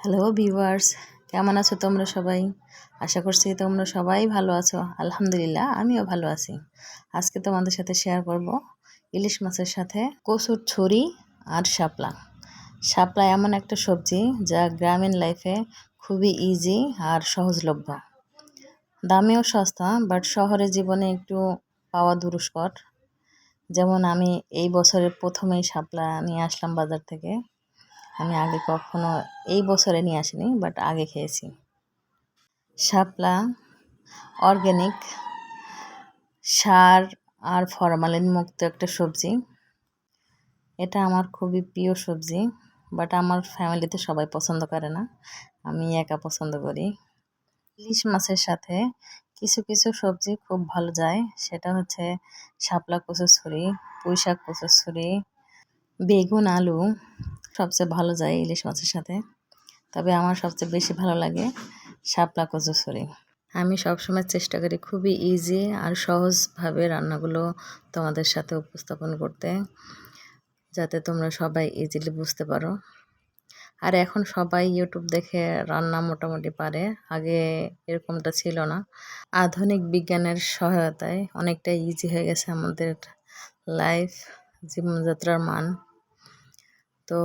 Hello viewers কেমন আছো তোমরা সবাই? আশা করছি তোমরা সবাই ভালো আছো। আলহামদুলিল্লাহ, আমিও ভালো আছি। আজকে তোমাদের সাথে শেয়ার করব ইলিশ মাছের সাথে কচুর ছুরি আর শাপলা। শাপলা এমন একটা সবজি যা গ্রামীণ লাইফে খুবই ইজি আর সহজলভ্য। দামেও সস্তা বাট শহরে জীবনে একটু পাওয়া দুরস্কর। যেমন আমি এই বছরের প্রথমেই শাপলা নিয়ে আসলাম বাজার থেকে। আমি আগে কখনো এই বছরে নিয়ে আসিনি বাট আগে খেয়েছি। শাপলা অর্গ্যানিক সার আর ফরমালিন মুক্ত একটা সবজি। এটা আমার খুবই প্রিয় সবজি বাট আমার ফ্যামিলিতে সবাই পছন্দ করে না। আমি একা পছন্দ করি। ইলিশ মাছের সাথে কিছু কিছু সবজি খুব ভালো যায়। সেটা হচ্ছে শাপলা কচুর ছুরি পুঁই শাক কচুর ছুরি বেগুন আলু সবচেয়ে ভালো যায় ইলিশ মাছের সাথে। তবে আমার সবচেয়ে বেশি ভালো লাগে শাপলা কচুছড়ি আমি সবসময় চেষ্টা করি খুবই ইজি আর সহজভাবে রান্নাগুলো তোমাদের সাথে উপস্থাপন করতে, যাতে তোমরা সবাই ইজিলি বুঝতে পারো। আর এখন সবাই ইউটিউব দেখে রান্না মোটামুটি পারে, আগে এরকমটা ছিল না। আধুনিক বিজ্ঞানের সহায়তায় অনেকটা ইজি হয়ে গেছে আমাদের লাইফ জীবনযাত্রার মান। তো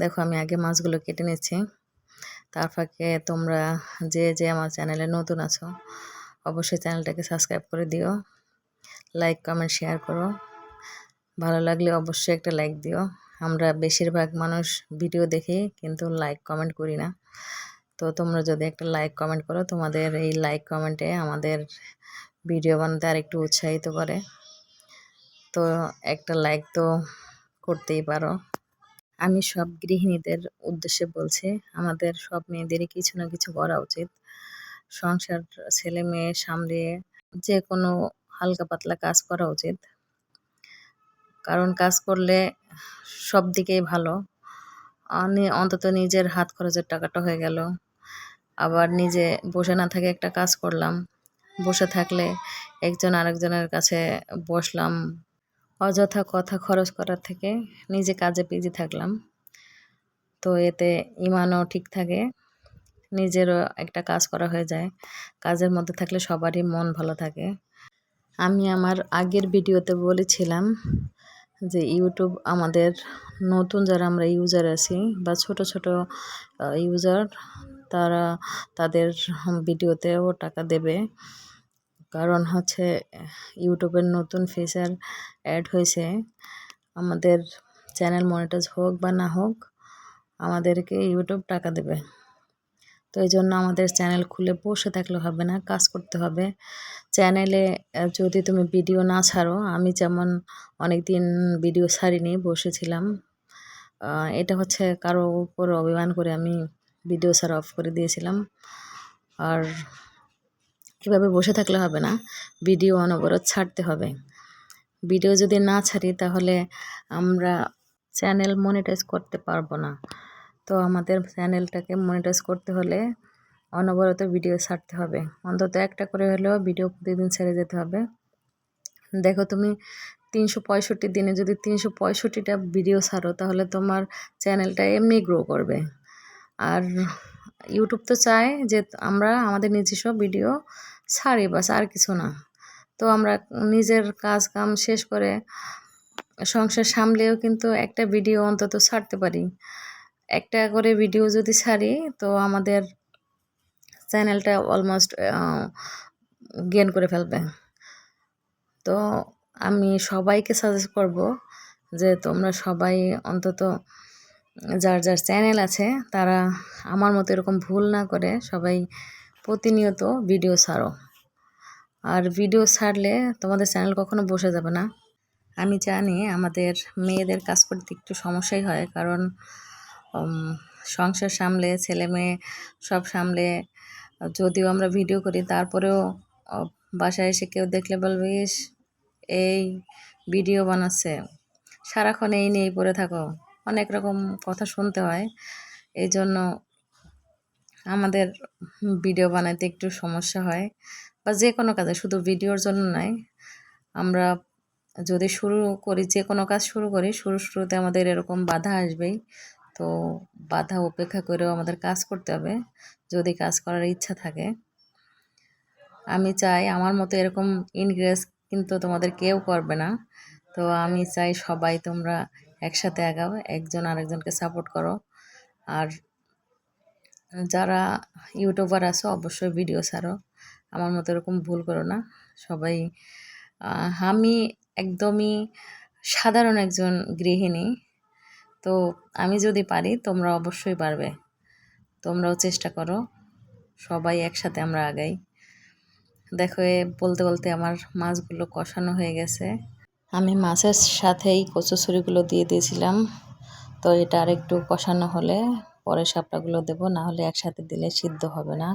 দেখো আমি আগে মাছগুলো কেটে নিচ্ছি। তার ফাঁকে তোমরা যে যে আমার চ্যানেলে নতুন আছো, অবশ্যই চ্যানেলটাকে সাবস্ক্রাইব করে দিও। লাইক, কমেন্ট, শেয়ার করো। ভালো লাগলে অবশ্যই একটা লাইক দিও। আমরা বেশিরভাগ মানুষ ভিডিও দেখি, কিন্তু লাইক, কমেন্ট করি না। তো তোমরা যদি একটা লাইক, কমেন্ট করো, তোমাদের এই লাইক, কমেন্টে আমাদের ভিডিও বানাতে আর একটু উৎসাহিত করে। তো একটা লাইক তো করতেই পারো। আমি সব গৃহিণীদের উদ্দেশ্যে বলছি, আমাদের সব মেয়েদেরই কিছু না কিছু করা উচিত। সংসার, ছেলে মেয়ে সামলে যে কোনো হালকা পাতলা কাজ করা উচিত। কারণ কাজ করলে সব দিকেই ভালো। অন্তত নিজের হাত খরচের টাকাটা হয়ে গেল। আবার নিজে বসে না থাকে একটা কাজ করলাম। বসে থাকলে একজন আরেকজনের কাছে বসলাম অযথা কথা খরচ করার থেকে নিজে কাজে বিজি থাকলাম। তো এতে ইমানও ঠিক থাকে, নিজেরও একটা কাজ করা হয়ে যায়। কাজের মধ্যে থাকলে সবারই মন ভালো থাকে। আমি আমার আগের ভিডিওতে বলেছিলাম যে ইউটিউব আমাদের নতুন যারা আমরা ইউজার আছি বা ছোট ছোট ইউজার তারা তাদের ভিডিওতেও টাকা দেবে। কারণ হচ্ছে, ইউটিউবের নতুন ফিচার অ্যাড হয়েছে। আমাদের চ্যানেল মনিটাইজ হোক বা না হোক, আমাদেরকে ইউটিউব টাকা দেবে। তো এই জন্য আমাদের চ্যানেল খুলে বসে থাকলে হবে না, কাজ করতে হবে। চ্যানেলে যদি তুমি ভিডিও না ছাড়ো, আমি যেমন অনেক দিন ভিডিও ছাড়িনি, বসেছিলাম। এটা হচ্ছে কারও উপর অভিমান করে আমি ভিডিও ছাড়া অফ করে দিয়েছিলাম। আর এভাবে বসে থাকলে হবে না? ভিডিও অনবরত ছাড়তে হবে। ভিডিও যদি না ছাড়ি তাহলে আমরা চ্যানেল মনিটাইজ করতে পারব না। তো আমাদের চ্যানেলটাকে মনিটাইজ করতে হলে অনবরত ভিডিও ছাড়তে হবে। অন্তত একটা করে হলেও ভিডিও প্রতিদিন ছেড়ে যেতে হবে। দেখো তুমি তিনশো পঁয়ষট্টি দিনে যদি তিনশো পঁয়ষট্টিটা ভিডিও ছাড়ো তাহলে তোমার চ্যানেলটা এমনি গ্রো করবে। আর ইউটিউব তো চায় যে আমরা, আমাদের নিজস্ব ভিডিও ছাড়ি বাস, আর কিছু না। তো আমরা নিজের কাজ কাম শেষ করে সংসার সামলেও কিন্তু একটা ভিডিও অন্তত ছাড়তে পারি। একটা করে ভিডিও যদি ছাড়ি, তো আমাদের চ্যানেলটা অলমোস্ট গেন করে ফেলবে। তো আমি সবাইকে সাজেস্ট করব যে তোমরা সবাই অন্তত যার যার চ্যানেল আছে, তারা আমার মতো এরকম ভুল না করে সবাই প্রতিনিয়ত ভিডিও ছাড়ো আর ভিডিও ছাড়লে তোমাদের চ্যানেল কখনো বসে যাবে না। আমি জানি আমাদের মেয়েদের কাজ করতে একটু সমস্যাই হয়, কারণ সংসার সামলে, ছেলে মেয়ে সব সামলে, যদিও আমরা ভিডিও করি, তারপরেও বাসায় এসে কেউ দেখলে বলবে, ইস, এই ভিডিও বানাচ্ছে। সারাক্ষণ এই নিয়েই পড়ে থাকো। অনেক রকম কথা শুনতে হয়। এই জন্য আমাদের ভিডিও বানাতে একটু সমস্যা হয় বা যে কোনো কাজে, শুধু ভিডিওর জন্য নয় আমরা যদি শুরু করি, যে কোনো কাজ শুরু করি, শুরু শুরুতে আমাদের এরকম বাধা আসবেই। তো বাধা উপেক্ষা করেও আমাদের কাজ করতে হবে, যদি কাজ করার ইচ্ছা থাকে। আমি চাই, আমার মতো এরকম ইনগ্রেস কিন্তু তোমাদের কেউ করবে না। তো আমি চাই সবাই তোমরা একসাথে আগাও, একজন আরেকজনকে সাপোর্ট করো। আর যারা ইউটিউবার আছো, অবশ্যই ভিডিও ছাড়ো। আমার মতো এরকম ভুল করো না। সবাই আমি একদমই সাধারণ একজন গৃহিণী। তো আমি যদি পারি, তোমরা অবশ্যই পারবে। তোমরাও চেষ্টা করো। সবাই একসাথে আমরা আগাই। দেখো, এ বলতে বলতে আমার মাছগুলো কষানো হয়ে গেছে। আমি মাছের সাথেই কচুছড়িগুলো দিয়ে দিয়েছিলাম। তো এটা আর একটু কষানো হলে পরে শাপলাগুলো দেবো না হলে একসাথে দিলে সিদ্ধ হবে না।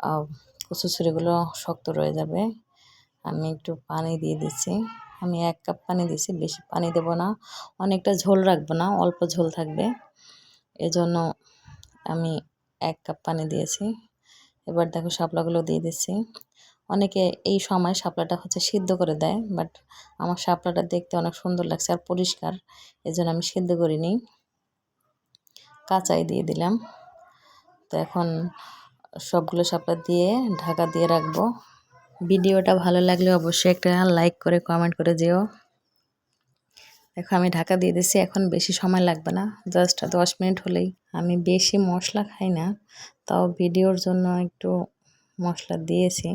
আহ, কচুছড়িগুলো শক্ত রয়ে যাবে। আমি একটু পানি দিয়ে দিচ্ছি। আমি এক কাপ পানি দিয়েছি বেশি পানি দেবো না। অনেকটা ঝোল রাখব না অল্প ঝোল থাকবে। এজন্য আমি এক কাপ পানি দিয়েছি। এবার দেখো শাপলাগুলো দিয়ে দিচ্ছি। অনেকে এই সময় শাপলাটা হচ্ছে সিদ্ধ করে দেয় বাট আমার শাপলাটা দেখতে অনেক সুন্দর লাগছে আর পরিষ্কার। এজন্য আমি সিদ্ধ করিনি। কাঁচাই দিয়ে দিলাম। তো এখন সবগুলো শাপলা দিয়ে ঢাকা দিয়ে রাখব। ভিডিওটা ভালো লাগলে অবশ্যই একটা লাইক করে, কমেন্ট করে যেও দেখো আমি ঢাকা দিয়ে দিছি, এখন বেশি সময় লাগবে না, জাস্ট দশ মিনিট হলেই। আমি বেশি মশলা খাই না, তাও ভিডিওর জন্য একটু মশলা দিয়েছি।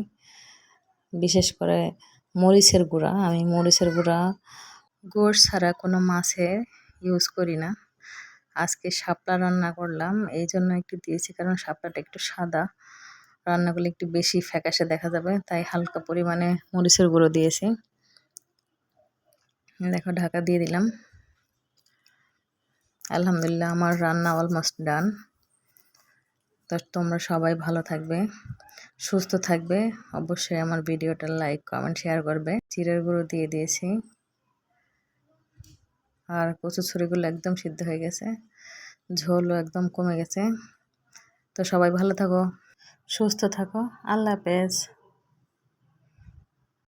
বিশেষ করে মরিচের গুঁড়া, আমি মরিচের গুঁড়া, গোড় ছাড়া কোনো মাছে ইউজ করি না। আজকে শাপলা রান্না করলাম। এই জন্য একটু দিয়েছি কারণ শাপলাটা একটু সাদা। রান্না করলে একটু বেশি ফ্যাকাশে দেখা যাবে, তাই হালকা পরিমাণে মরিচের গুঁড়ো দিয়েছি। দেখো, ঢাকা দিয়ে দিলাম। আলহামদুলিল্লাহ আমার রান্না অলমোস্ট ডান তো তোমরা সবাই ভালো থাকবে, সুস্থ থাকবে। অবশ্যই আমার ভিডিওটা লাইক কমেন্ট শেয়ার করবে। চিরের গুঁড়ো দিয়ে দিয়েছি। আর কচু ছুরিগুলো একদম সিদ্ধ হয়ে গেছে। ঝোলও একদম কমে গেছে। তো সবাই ভালো থাকো, সুস্থ থাকো। আল্লাহ হাফেজ।